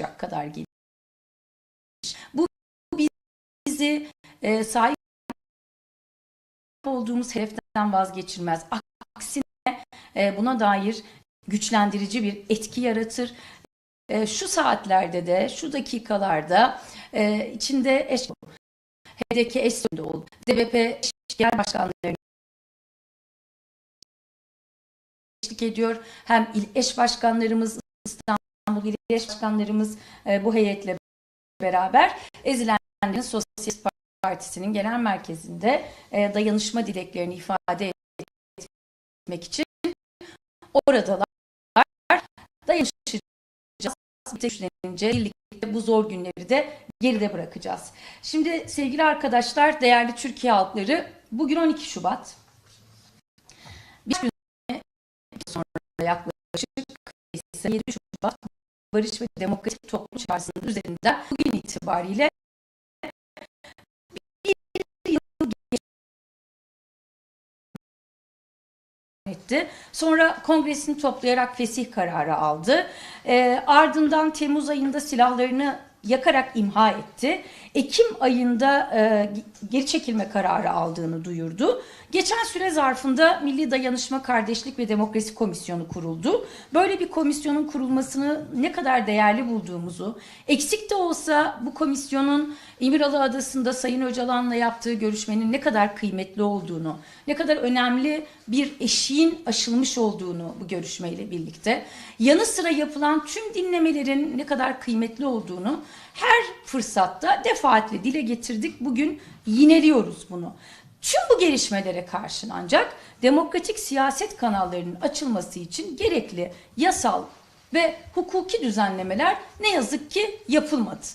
yapacak kadar geniş. Bu bizi e, sahip olduğumuz hedeften vazgeçirmez. Aksine e, buna dair güçlendirici bir etki yaratır. E, şu saatlerde de, şu dakikalarda e, içinde eş, HDK eş sonunda oldu. DBP genel başkanlarını eşlik ediyor. Hem il eş başkanlarımız, İstanbul il eş başkanlarımız e, bu heyetle beraber ezilenlerin Sosyalist Partisi'nin genel merkezinde e, dayanışma dileklerini ifade etmek için oradalar dayanışacağız. Güçlenince birlikte bu zor günleri de geride bırakacağız. Şimdi sevgili arkadaşlar, değerli Türkiye halkları, bugün 12 Şubat. Bir gün sonra yaklaşık ise 7 Şubat Barış ve Demokratik Toplum Çağrısı'nın üzerinden bugün itibariyle bir yıl etti. Sonra kongresini toplayarak fesih kararı aldı. E, ardından Temmuz ayında silahlarını yakarak imha etti. Ekim ayında e, geri çekilme kararı aldığını duyurdu. Geçen süre zarfında Milli Dayanışma Kardeşlik ve Demokrasi Komisyonu kuruldu. Böyle bir komisyonun kurulmasını ne kadar değerli bulduğumuzu, eksik de olsa bu komisyonun İmralı Adası'nda Sayın Öcalan'la yaptığı görüşmenin ne kadar kıymetli olduğunu, ne kadar önemli bir eşiğin aşılmış olduğunu bu görüşmeyle birlikte, yanı sıra yapılan tüm dinlemelerin ne kadar kıymetli olduğunu her fırsatta defaatle dile getirdik. Bugün yineliyoruz bunu. Tüm bu gelişmelere karşın ancak demokratik siyaset kanallarının açılması için gerekli yasal ve hukuki düzenlemeler ne yazık ki yapılmadı.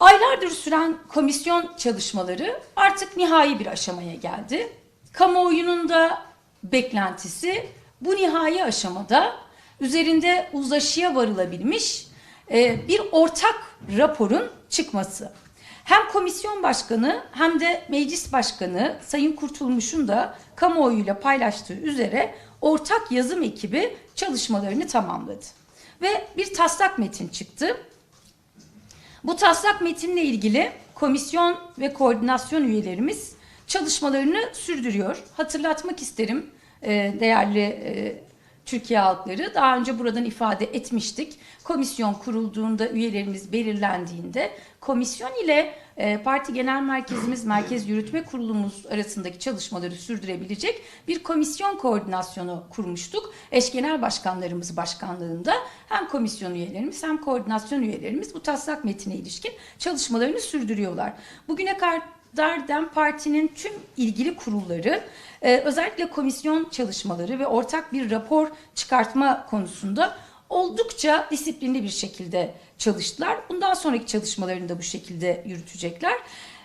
Aylardır süren komisyon çalışmaları artık nihai bir aşamaya geldi. Kamuoyunun da beklentisi bu nihai aşamada üzerinde uzlaşıya varılabilmiş e, bir ortak raporun çıkması. Hem komisyon başkanı hem de meclis başkanı Sayın Kurtulmuş'un da kamuoyuyla paylaştığı üzere ortak yazım ekibi çalışmalarını tamamladı. Ve bir taslak metin çıktı. Bu taslak metinle ilgili komisyon ve koordinasyon üyelerimiz çalışmalarını sürdürüyor. Hatırlatmak isterim e, değerli e, Türkiye halkları daha önce buradan ifade etmiştik. Komisyon kurulduğunda üyelerimiz belirlendiğinde komisyon ile e, parti genel merkezimiz Merkez Yürütme Kurulumuz arasındaki çalışmaları sürdürebilecek bir komisyon koordinasyonu kurmuştuk. Eş genel başkanlarımız başkanlığında hem komisyon üyelerimiz hem koordinasyon üyelerimiz bu taslak metine ilişkin çalışmalarını sürdürüyorlar. Bugüne kadar DEM Parti'nin tüm ilgili kurulları e, özellikle komisyon çalışmaları ve ortak bir rapor çıkartma konusunda oldukça disiplinli bir şekilde çalıştılar. Bundan sonraki çalışmalarını da bu şekilde yürütecekler.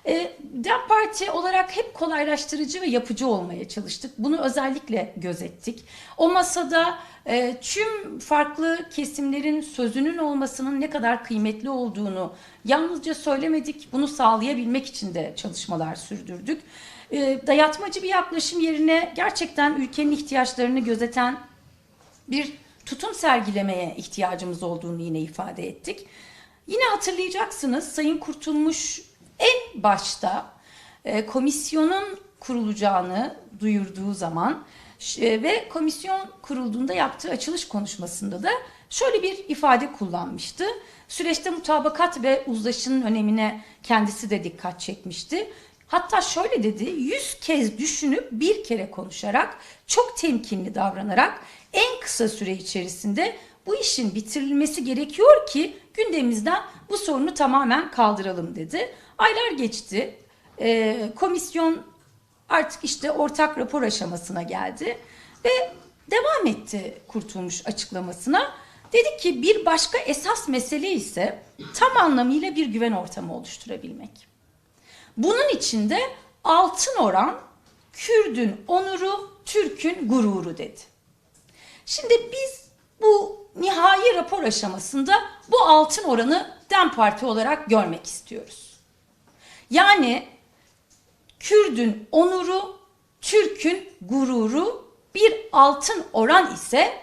E, DEM Parti olarak hep kolaylaştırıcı ve yapıcı olmaya çalıştık. Bunu özellikle gözettik. O masada e, tüm farklı kesimlerin sözünün olmasının ne kadar kıymetli olduğunu yalnızca söylemedik. Bunu sağlayabilmek için de çalışmalar sürdürdük. E, dayatmacı bir yaklaşım yerine gerçekten ülkenin ihtiyaçlarını gözeten bir tutum sergilemeye ihtiyacımız olduğunu yine ifade ettik. Yine hatırlayacaksınız Sayın Kurtulmuş en başta e, komisyonun kurulacağını duyurduğu zaman e, ve komisyon kurulduğunda yaptığı açılış konuşmasında da şöyle bir ifade kullanmıştı. Süreçte mutabakat ve uzlaşının önemine kendisi de dikkat çekmişti. Hatta şöyle dedi, yüz kez düşünüp bir kere konuşarak, çok temkinli davranarak en kısa süre içerisinde bu işin bitirilmesi gerekiyor ki gündemimizden bu sorunu tamamen kaldıralım dedi. Aylar geçti. E, komisyon artık işte ortak rapor aşamasına geldi ve devam etti Kurtulmuş açıklamasına. Dedi ki bir başka esas mesele ise tam anlamıyla bir güven ortamı oluşturabilmek. Bunun içinde altın oran Kürdün onuru, Türk'ün gururu dedi. Şimdi biz bu nihai rapor aşamasında bu altın oranı DEM Parti olarak görmek istiyoruz. Yani Kürdün onuru, Türk'ün gururu bir altın oran ise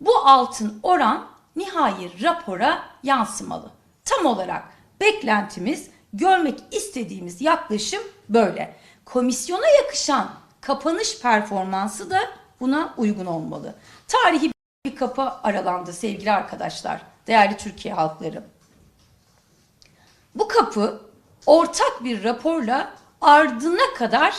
bu altın oran nihai rapora yansımalı. Tam olarak beklentimiz, görmek istediğimiz yaklaşım böyle. Komisyona yakışan kapanış performansı da buna uygun olmalı. Tarihi bir kapı aralandı sevgili arkadaşlar, değerli Türkiye halkları. Bu kapı ortak bir raporla ardına kadar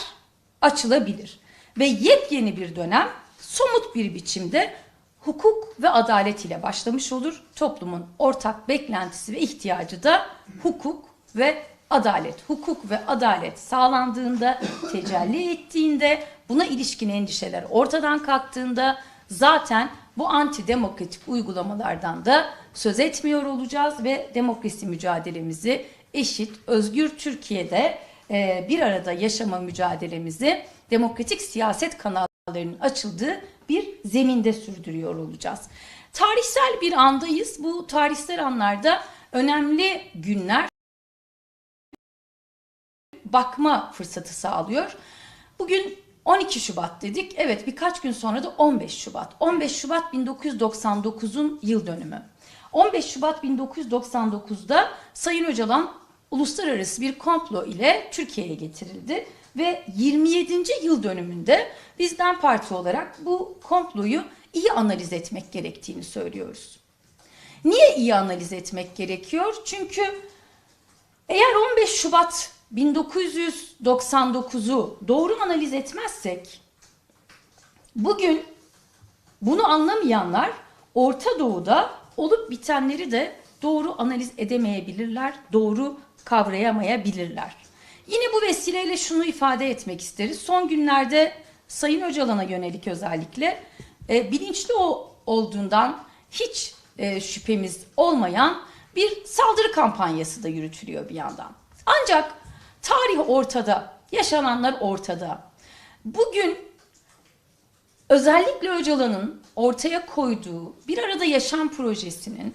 açılabilir ve yepyeni bir dönem somut bir biçimde hukuk ve adalet ile başlamış olur. Toplumun ortak beklentisi ve ihtiyacı da hukuk ve adalet. Hukuk ve adalet sağlandığında, tecelli ettiğinde, buna ilişkin endişeler ortadan kalktığında zaten bu antidemokratik uygulamalardan da söz etmiyor olacağız ve demokrasi mücadelemizi eşit, özgür Türkiye'de e, bir arada yaşama mücadelemizi demokratik siyaset kanallarının açıldığı bir zeminde sürdürüyor olacağız. Tarihsel bir andayız. Bu tarihsel anlarda önemli günler bakma fırsatı sağlıyor. Bugün 12 Şubat dedik. Evet birkaç gün sonra da 15 Şubat. 15 Şubat 1999'un yıl dönümü. 15 Şubat 1999'da Sayın Öcalan uluslararası bir komplo ile Türkiye'ye getirildi ve 27. yıl dönümünde bizden parti olarak bu komployu iyi analiz etmek gerektiğini söylüyoruz. Niye iyi analiz etmek gerekiyor? Çünkü eğer 15 Şubat 1999'u doğru analiz etmezsek bugün bunu anlamayanlar Orta Doğu'da olup bitenleri de doğru analiz edemeyebilirler, doğru kavrayamayabilirler. Yine bu vesileyle şunu ifade etmek isteriz. Son günlerde Sayın Öcalan'a yönelik özellikle e, bilinçli o, olduğundan hiç e, şüphemiz olmayan bir saldırı kampanyası da yürütülüyor bir yandan. Ancak tarih ortada, yaşananlar ortada. Bugün özellikle Öcalan'ın ortaya koyduğu bir arada yaşam projesinin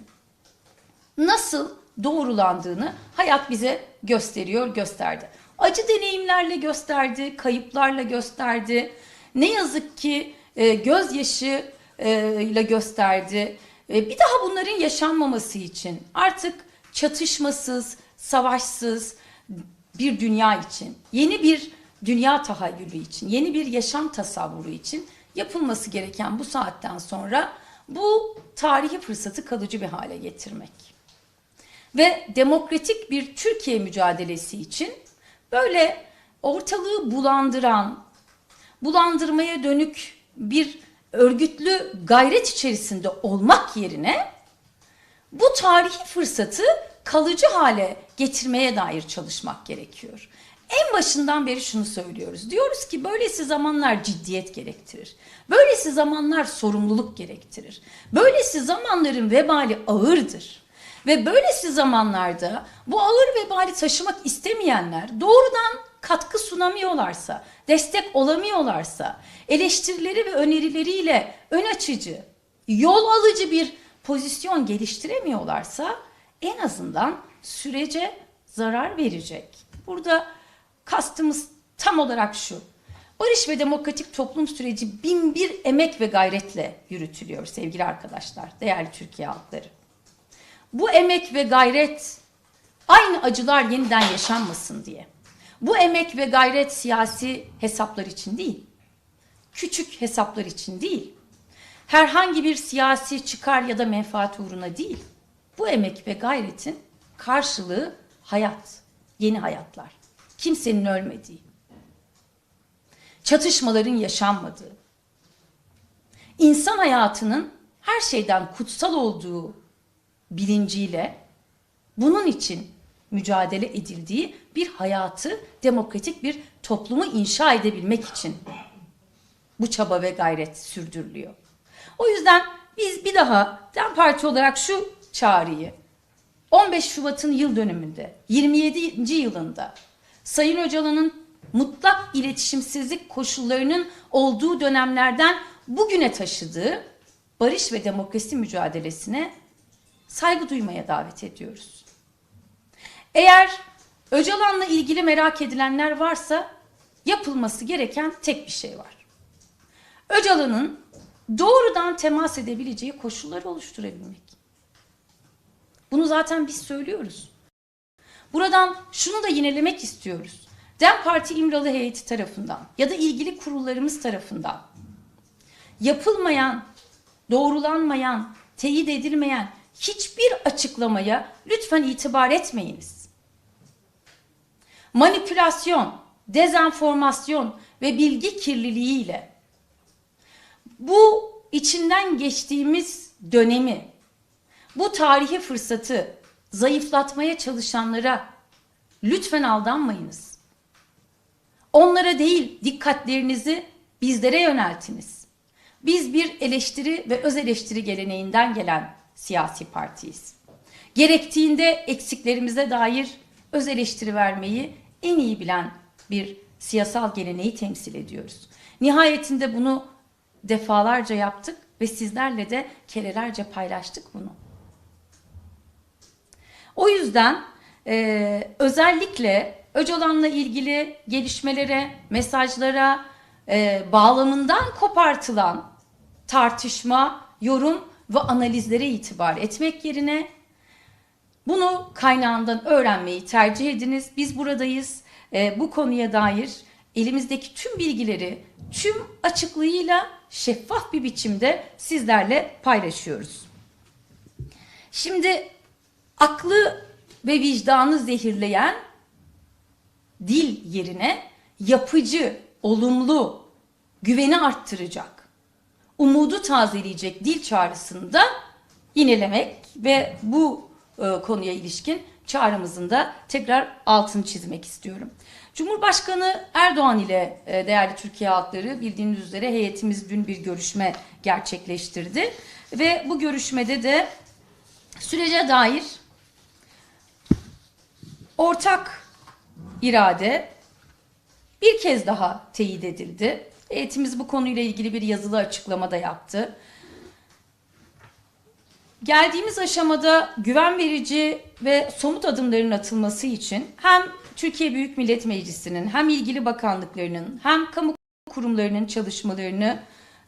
nasıl doğrulandığını hayat bize gösteriyor, gösterdi. Acı deneyimlerle gösterdi, kayıplarla gösterdi. Ne yazık ki e, gözyaşı e, ile gösterdi. E, bir daha bunların yaşanmaması için artık çatışmasız, savaşsız bir dünya için, yeni bir dünya tahayyülü için, yeni bir yaşam tasavvuru için yapılması gereken bu saatten sonra bu tarihi fırsatı kalıcı bir hale getirmek. Ve demokratik bir Türkiye mücadelesi için böyle ortalığı bulandıran, bulandırmaya dönük bir örgütlü gayret içerisinde olmak yerine bu tarihi fırsatı kalıcı hale getirmeye dair çalışmak gerekiyor. En başından beri şunu söylüyoruz. Diyoruz ki böylesi zamanlar ciddiyet gerektirir. Böylesi zamanlar sorumluluk gerektirir. Böylesi zamanların vebali ağırdır. Ve böylesi zamanlarda bu ağır vebali taşımak istemeyenler doğrudan katkı sunamıyorlarsa, destek olamıyorlarsa, eleştirileri ve önerileriyle ön açıcı, yol alıcı bir pozisyon geliştiremiyorlarsa en azından sürece zarar verecek. Burada kastımız tam olarak şu. Barış ve demokratik toplum süreci bin bir emek ve gayretle yürütülüyor sevgili arkadaşlar, değerli Türkiye halkları. Bu emek ve gayret aynı acılar yeniden yaşanmasın diye. Bu emek ve gayret siyasi hesaplar için değil. Küçük hesaplar için değil. Herhangi bir siyasi çıkar ya da menfaat uğruna değil. Bu emek ve gayretin karşılığı hayat, yeni hayatlar. Kimsenin ölmediği, çatışmaların yaşanmadığı, insan hayatının her şeyden kutsal olduğu bilinciyle bunun için mücadele edildiği bir hayatı, demokratik bir toplumu inşa edebilmek için bu çaba ve gayret sürdürülüyor. O yüzden biz bir daha DEM Parti olarak şu çağrıyı 15 Şubat'ın yıl dönümünde 27. yılında Sayın Öcalan'ın mutlak iletişimsizlik koşullarının olduğu dönemlerden bugüne taşıdığı barış ve demokrasi mücadelesine saygı duymaya davet ediyoruz. Eğer Öcalan'la ilgili merak edilenler varsa yapılması gereken tek bir şey var. Öcalan'ın doğrudan temas edebileceği koşulları oluşturabilmek. Bunu zaten biz söylüyoruz. Buradan şunu da yinelemek istiyoruz. DEM Parti İmralı heyeti tarafından ya da ilgili kurullarımız tarafından yapılmayan, doğrulanmayan, teyit edilmeyen hiçbir açıklamaya lütfen itibar etmeyiniz. Manipülasyon, dezenformasyon ve bilgi kirliliğiyle bu içinden geçtiğimiz dönemi, bu tarihi fırsatı zayıflatmaya çalışanlara lütfen aldanmayınız. Onlara değil dikkatlerinizi bizlere yöneltiniz. Biz bir eleştiri ve öz eleştiri geleneğinden gelen siyasi partiyiz. Gerektiğinde eksiklerimize dair öz eleştiri vermeyi en iyi bilen bir siyasal geleneği temsil ediyoruz. Nihayetinde bunu defalarca yaptık ve sizlerle de kerelerce paylaştık bunu. O yüzden e, özellikle Öcalan'la ilgili gelişmelere, mesajlara, e, bağlamından kopartılan tartışma, yorum ve analizlere itibar etmek yerine bunu kaynağından öğrenmeyi tercih ediniz. Biz buradayız. E, bu konuya dair elimizdeki tüm bilgileri tüm açıklığıyla şeffaf bir biçimde sizlerle paylaşıyoruz. Şimdi aklı ve vicdanı zehirleyen dil yerine yapıcı, olumlu, güveni arttıracak, umudu tazeleyecek dil çağrısını da ve bu e, konuya ilişkin çağrımızın da tekrar altını çizmek istiyorum. Cumhurbaşkanı Erdoğan ile e, değerli Türkiye halkları bildiğiniz üzere heyetimiz dün bir görüşme gerçekleştirdi ve bu görüşmede de sürece dair ortak irade bir kez daha teyit edildi. Heyetimiz bu konuyla ilgili bir yazılı açıklama da yaptı. Geldiğimiz aşamada güven verici ve somut adımların atılması için hem Türkiye Büyük Millet Meclisi'nin hem ilgili bakanlıklarının hem kamu kurumlarının çalışmalarını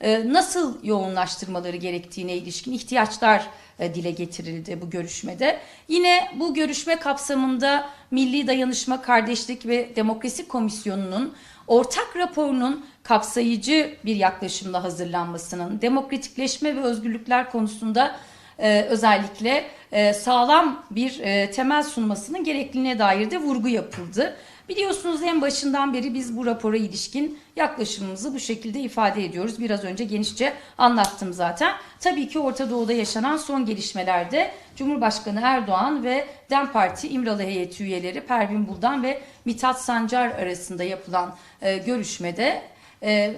e, nasıl yoğunlaştırmaları gerektiğine ilişkin ihtiyaçlar dile getirildi bu görüşmede. Yine bu görüşme kapsamında Milli Dayanışma, Kardeşlik ve Demokrasi Komisyonu'nun ortak raporunun kapsayıcı bir yaklaşımla hazırlanmasının, demokratikleşme ve özgürlükler konusunda e, özellikle e, sağlam bir e, temel sunmasının gerekliliğine dair de vurgu yapıldı. Biliyorsunuz en başından beri biz bu rapora ilişkin yaklaşımımızı bu şekilde ifade ediyoruz. Biraz önce genişçe anlattım zaten. Tabii ki Orta Doğu'da yaşanan son gelişmelerde Cumhurbaşkanı Erdoğan ve DEM Parti İmralı heyeti üyeleri Pervin Buldan ve Mithat Sancar arasında yapılan e, görüşmede e,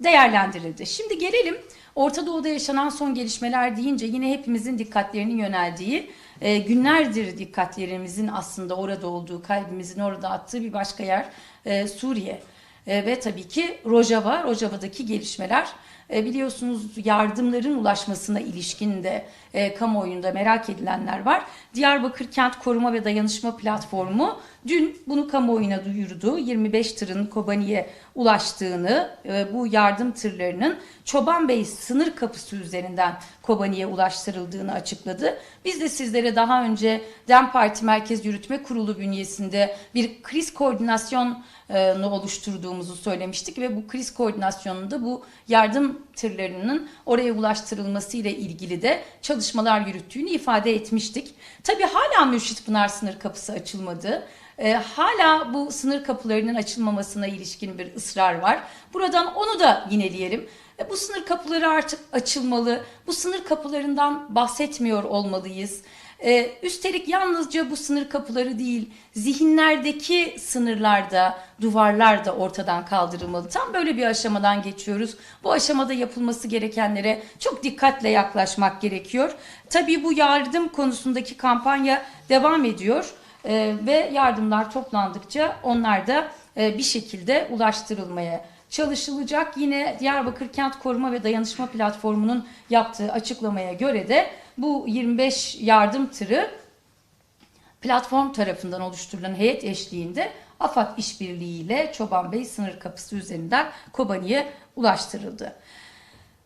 değerlendirildi. Şimdi gelelim Orta Doğu'da yaşanan son gelişmeler deyince yine hepimizin dikkatlerinin yöneldiği, e, günlerdir dikkatlerimizin aslında orada olduğu, kalbimizin orada attığı bir başka yer e, Suriye. E, ve tabii ki Rojava, Rojava'daki gelişmeler e, biliyorsunuz yardımların ulaşmasına ilişkin de e, kamuoyunda merak edilenler var. Diyarbakır Kent Koruma ve Dayanışma Platformu dün bunu kamuoyuna duyurdu. 25 tırın Kobani'ye ulaştığını, e, bu yardım tırlarının Çoban Bey sınır kapısı üzerinden Kobani'ye ulaştırıldığını açıkladı. Biz de sizlere daha önce DEM Parti Merkez Yürütme Kurulu bünyesinde bir kriz koordinasyon oluşturduğumuzu söylemiştik ve bu kriz koordinasyonunda bu yardım tırlarının oraya ulaştırılması ile ilgili de çalışmalar yürüttüğünü ifade etmiştik. Tabii hala Mürşit Pınar sınır kapısı açılmadı. E, hala bu sınır kapılarının açılmamasına ilişkin bir ısrar var. Buradan onu da yineleyelim. E, bu sınır kapıları artık açılmalı. Bu sınır kapılarından bahsetmiyor olmalıyız. Ee, üstelik yalnızca bu sınır kapıları değil, zihinlerdeki sınırlarda, duvarlar da ortadan kaldırılmalı. Tam böyle bir aşamadan geçiyoruz. Bu aşamada yapılması gerekenlere çok dikkatle yaklaşmak gerekiyor. Tabii bu yardım konusundaki kampanya devam ediyor ee, ve yardımlar toplandıkça onlar da e, bir şekilde ulaştırılmaya çalışılacak. Yine Diyarbakır Kent Koruma ve Dayanışma Platformu'nun yaptığı açıklamaya göre de bu 25 yardım tırı platform tarafından oluşturulan heyet eşliğinde AFAD işbirliğiyle Çoban Bey sınır kapısı üzerinden Kobani'ye ulaştırıldı.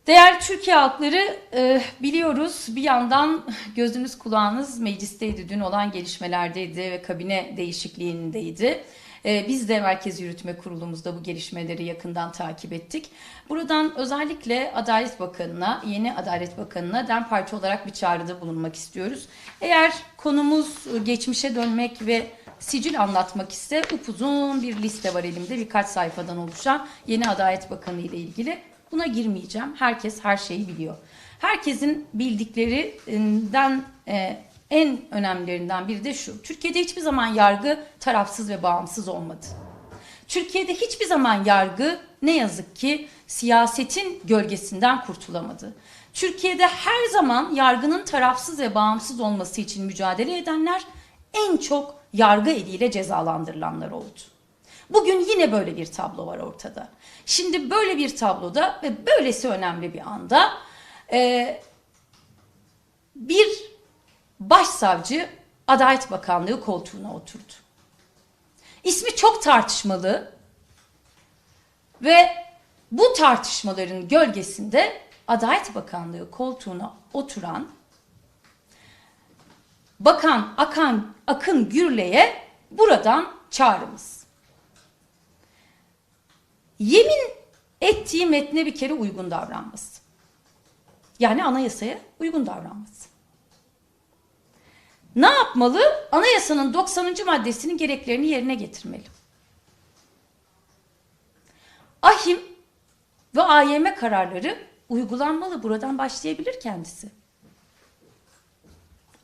Değerli Türkiye halkları e, biliyoruz bir yandan gözünüz kulağınız meclisteydi. Dün olan gelişmelerdeydi ve kabine değişikliğindeydi. E, biz de Merkez Yürütme Kurulumuzda bu gelişmeleri yakından takip ettik. Buradan özellikle Adalet Bakanı'na, yeni Adalet Bakanı'na DEM Parti olarak bir çağrıda bulunmak istiyoruz. Eğer konumuz geçmişe dönmek ve sicil anlatmak ise upuzun bir liste var elimde birkaç sayfadan oluşan yeni Adalet Bakanı ile ilgili. Buna girmeyeceğim. Herkes her şeyi biliyor. Herkesin bildiklerinden e, en önemlilerinden biri de şu. Türkiye'de hiçbir zaman yargı tarafsız ve bağımsız olmadı. Türkiye'de hiçbir zaman yargı ne yazık ki siyasetin gölgesinden kurtulamadı. Türkiye'de her zaman yargının tarafsız ve bağımsız olması için mücadele edenler en çok yargı eliyle cezalandırılanlar oldu. Bugün yine böyle bir tablo var ortada. Şimdi böyle bir tabloda ve böylesi önemli bir anda bir başsavcı Adalet Bakanlığı koltuğuna oturdu. İsmi çok tartışmalı ve bu tartışmaların gölgesinde Adalet Bakanlığı koltuğuna oturan Bakan Akan Akın Gürle'ye buradan çağrımız. Yemin ettiği metne bir kere uygun davranması. Yani anayasaya uygun davranması. Ne yapmalı? Anayasanın 90. maddesinin gereklerini yerine getirmeli. Ahim ve AYM kararları uygulanmalı. Buradan başlayabilir kendisi.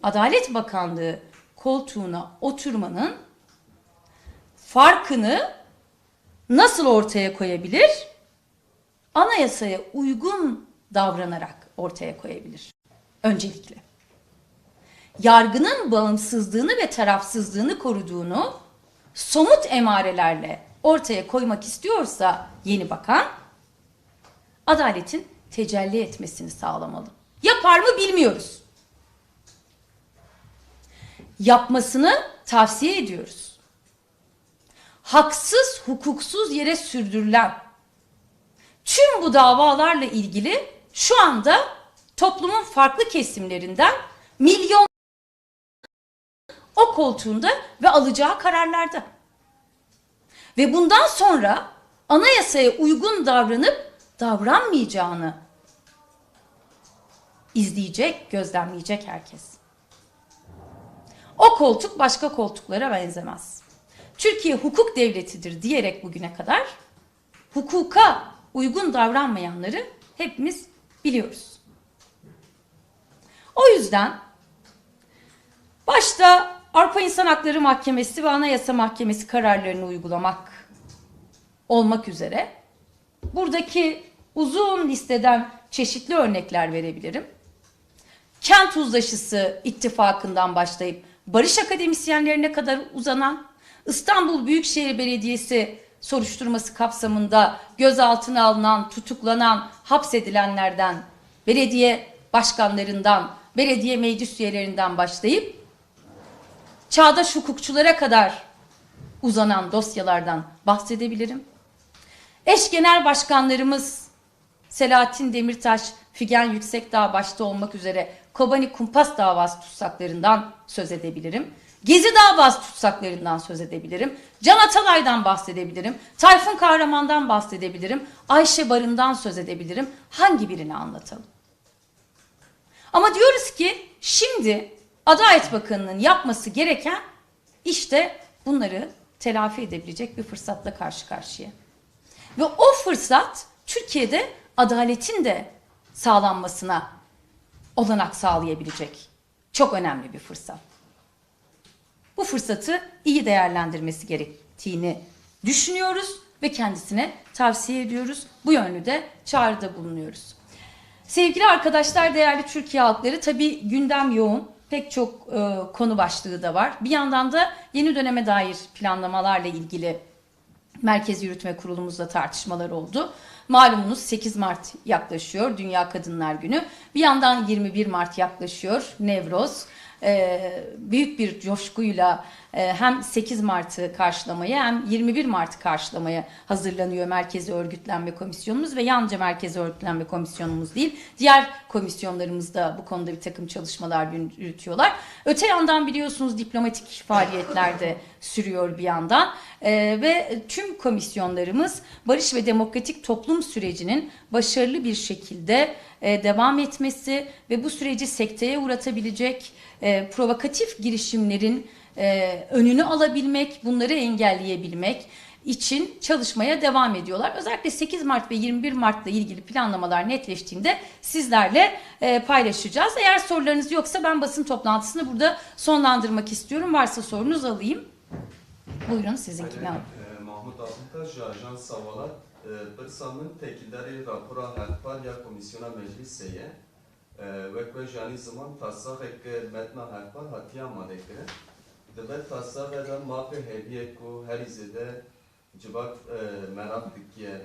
Adalet Bakanlığı koltuğuna oturmanın farkını nasıl ortaya koyabilir? Anayasaya uygun davranarak ortaya koyabilir. Öncelikle. Yargının bağımsızlığını ve tarafsızlığını koruduğunu somut emarelerle ortaya koymak istiyorsa yeni bakan adaletin tecelli etmesini sağlamalı. Yapar mı bilmiyoruz. Yapmasını tavsiye ediyoruz. Haksız, hukuksuz yere sürdürülen tüm bu davalarla ilgili şu anda toplumun farklı kesimlerinden milyon o koltuğunda ve alacağı kararlarda. Ve bundan sonra anayasaya uygun davranıp davranmayacağını izleyecek, gözlemleyecek herkes. O koltuk başka koltuklara benzemez. Türkiye hukuk devletidir diyerek bugüne kadar hukuka uygun davranmayanları hepimiz biliyoruz. O yüzden başta Avrupa İnsan Hakları Mahkemesi ve Anayasa Mahkemesi kararlarını uygulamak olmak üzere buradaki uzun listeden çeşitli örnekler verebilirim. Kent Uzlaşısı ittifakından başlayıp barış akademisyenlerine kadar uzanan İstanbul Büyükşehir Belediyesi soruşturması kapsamında gözaltına alınan, tutuklanan, hapsedilenlerden, belediye başkanlarından, belediye meclis üyelerinden başlayıp çağdaş hukukçulara kadar uzanan dosyalardan bahsedebilirim. Eş genel başkanlarımız Selahattin Demirtaş, Figen Yüksekdağ başta olmak üzere Kobani Kumpas davası tutsaklarından söz edebilirim. Gezi davası tutsaklarından söz edebilirim. Can Atalay'dan bahsedebilirim. Tayfun Kahraman'dan bahsedebilirim. Ayşe Barın'dan söz edebilirim. Hangi birini anlatalım? Ama diyoruz ki şimdi Adalet Bakanı'nın yapması gereken işte bunları telafi edebilecek bir fırsatla karşı karşıya. Ve o fırsat Türkiye'de adaletin de sağlanmasına olanak sağlayabilecek çok önemli bir fırsat. Bu fırsatı iyi değerlendirmesi gerektiğini düşünüyoruz ve kendisine tavsiye ediyoruz. Bu yönlü de çağrıda bulunuyoruz. Sevgili arkadaşlar, değerli Türkiye halkları tabii gündem yoğun. Pek çok e, konu başlığı da var. Bir yandan da yeni döneme dair planlamalarla ilgili Merkez Yürütme Kurulumuzda tartışmalar oldu. Malumunuz 8 Mart yaklaşıyor Dünya Kadınlar Günü. Bir yandan 21 Mart yaklaşıyor Nevroz. e, büyük bir coşkuyla hem 8 Mart'ı karşılamaya hem 21 Mart'ı karşılamaya hazırlanıyor Merkezi Örgütlenme Komisyonumuz ve yalnızca Merkezi Örgütlenme Komisyonumuz değil, diğer komisyonlarımız da bu konuda bir takım çalışmalar yürütüyorlar. Öte yandan biliyorsunuz diplomatik faaliyetler de sürüyor bir yandan E, ve tüm komisyonlarımız barış ve demokratik toplum sürecinin başarılı bir şekilde e, devam etmesi ve bu süreci sekteye uğratabilecek e, provokatif girişimlerin e, önünü alabilmek, bunları engelleyebilmek için çalışmaya devam ediyorlar. Özellikle 8 Mart ve 21 Mart'la ilgili planlamalar netleştiğinde sizlerle e, paylaşacağız. Eğer sorularınız yoksa ben basın toplantısını burada sonlandırmak istiyorum. Varsa sorunuz alayım. Buyurun sizinkini alın. Ee, Mahmut Akıntaş, Ajans Savalat, Pırsam'ın tekilleri rapora helpar ya komisyona mecliseye ve ve jani zaman tasarek metna helpar hatiya madekre. Debe tasarek da mafi hediye ku her izede cibak merak dikiye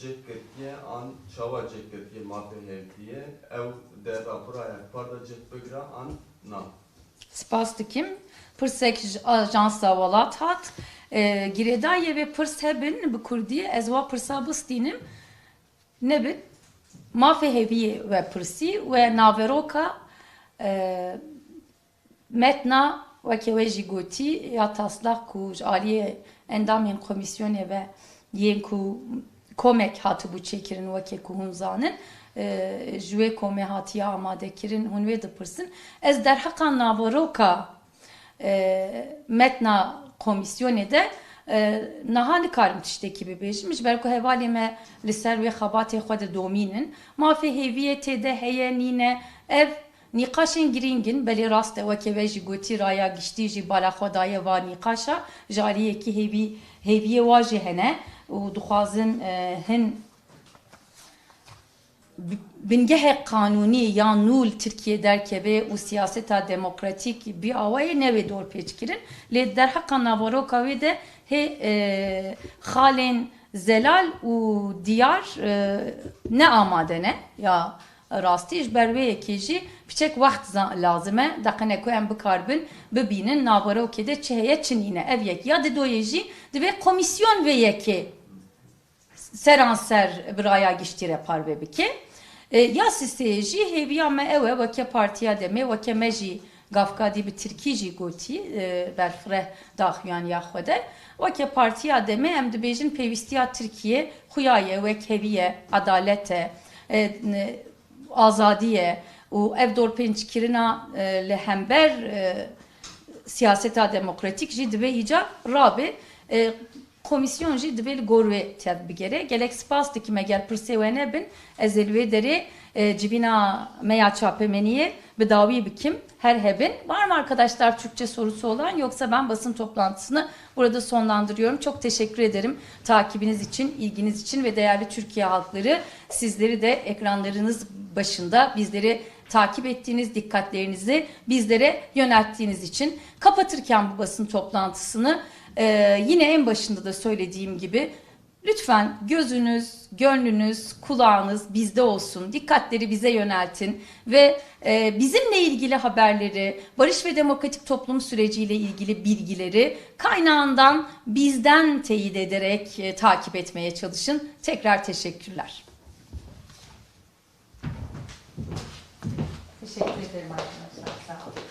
cek kirtiye an çava cek kirtiye mafi hediye ev de rapora helpar da cek begra an na. Spas dikim. Pırsek ajansa valat hat. E, Giredaye ve pırs hebin bu kurdiye ezva pırsa bıstinim. Ne bit? Mafe heviye ve pırsi ve naveroka e, metna ya taslak ku aliye endamên komisyonê ve yên ku komek hatı bu çekirin ve ku hûn zanin e, ji wê komê hatiye amadekirin hûn wê dipirsin ez derheqa navaroka e, metna komisyonê de e, niha nikarim tiştekî bibêjim ji ber ku hevalê me li ser wê xebatê xwe de domînin. Mafê hêviyê tê de heye nîne ev Nîqaşên girîngin belê rast e weke ve jî gotî raya giştî jî bala xwe daye va nîqaşa ji aliyekî hêvî hêviyê wa jî hene û dixwazin e, hin bingehê qanûnî ya nûl Tirkiye derkeve û siyaseta demokratîk bir awayê nevê dor pêçkirin. Lê derheqa navaroka wê de hê e, xalên zelal û diyar e, ne amade ne? Ya rastî ji ber wê yekê jî piçek wext lazim e deqine ku em bikarbin bibînin navarokê de çi heye çi nîne ev yek ya didoyê jî divê komisyon vê yekê seran ser biraya giştire parve bike. Ya sisteye jî hêviya me ew e weke partiya de me weke me jî gafkadî bi Tirkî jî gotî e, berfireh daxuyan ya xwe de weke partiya adalete azadiye û ev dorpênçkirina e, li hember e, siyaseta demokratik jî dibe îca rabe e, komisyon jî dibe li gor wê tedbigere gelek spas dikime gel pirsê we nebin ez cibina meya çapemeniye bi dawî bikim her hebin. Var mı arkadaşlar Türkçe sorusu olan yoksa ben basın toplantısını burada sonlandırıyorum. Çok teşekkür ederim takibiniz için, ilginiz için ve değerli Türkiye halkları sizleri de ekranlarınız başında bizleri takip ettiğiniz dikkatlerinizi bizlere yönelttiğiniz için kapatırken bu basın toplantısını e, yine en başında da söylediğim gibi lütfen gözünüz, gönlünüz, kulağınız bizde olsun. Dikkatleri bize yöneltin ve e, bizimle ilgili haberleri, barış ve demokratik toplum süreciyle ilgili bilgileri kaynağından bizden teyit ederek e, takip etmeye çalışın. Tekrar teşekkürler. Teşekkür ederim arkadaşlar. Sağ olun.